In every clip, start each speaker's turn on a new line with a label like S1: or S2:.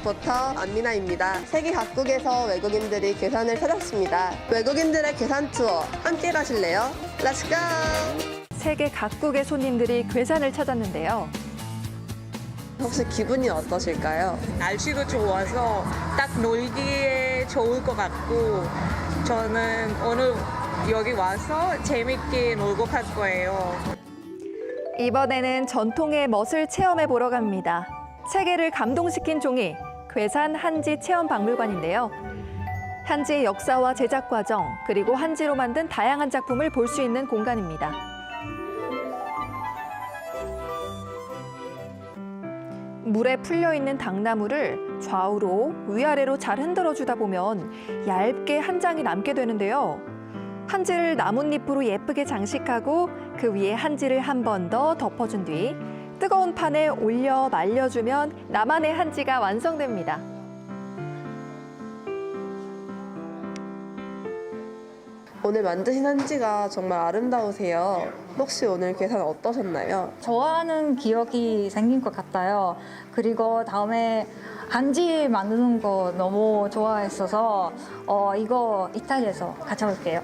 S1: 리포터 안미나입니다. 세계 각국에서 외국인들이 괴산을 찾았습니다. 외국인들의 괴산 투어 함께 가실래요? Let's go!
S2: 세계 각국의 손님들이 괴산을 찾았는데요.
S1: 혹시 기분이 어떠실까요?
S3: 날씨도 좋아서 딱 놀기에 좋을 것 같고 저는 오늘 여기 와서 재밌게 놀고 갈 거예요.
S2: 이번에는 전통의 멋을 체험해 보러 갑니다. 세계를 감동시킨 종이 괴산 한지 체험 박물관인데요. 한지의 역사와 제작 과정, 그리고 한지로 만든 다양한 작품을 볼 수 있는 공간입니다. 물에 풀려 있는 당나무를 좌우로 위아래로 잘 흔들어 주다 보면 얇게 한 장이 남게 되는데요. 한지를 나뭇잎으로 예쁘게 장식하고 그 위에 한지를 한 번 더 덮어준 뒤 뜨거운 판에 올려 말려주면 나만의 한지가 완성됩니다.
S1: 오늘 만드신 한지가 정말 아름다우세요. 혹시 오늘 괴산 어떠셨나요?
S4: 좋아하는 기억이 생긴 것 같아요. 그리고 다음에 한지 만드는 거 너무 좋아했어서 어, 이거 이탈리아에서 가져올게요.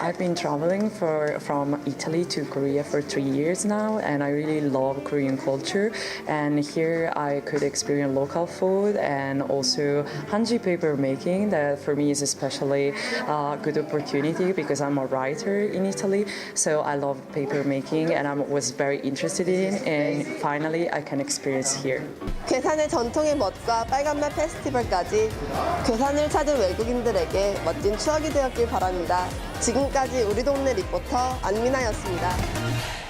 S5: I've been traveling for from Italy to Korea for three years now, and I really love Korean culture. And here I could experience local food and also hanji paper making. That for me is especially a good opportunity because I'm a writer in Italy, so I love paper making, and I was very interested in. And finally, I can experience here.
S1: 괴산의 전통의 멋과 빨간맛 페스티벌까지 괴산을 찾은 외국인들에게 멋진 추억이 되었길 바랍니다. 지금까지 우리 동네 리포터 안미나였습니다.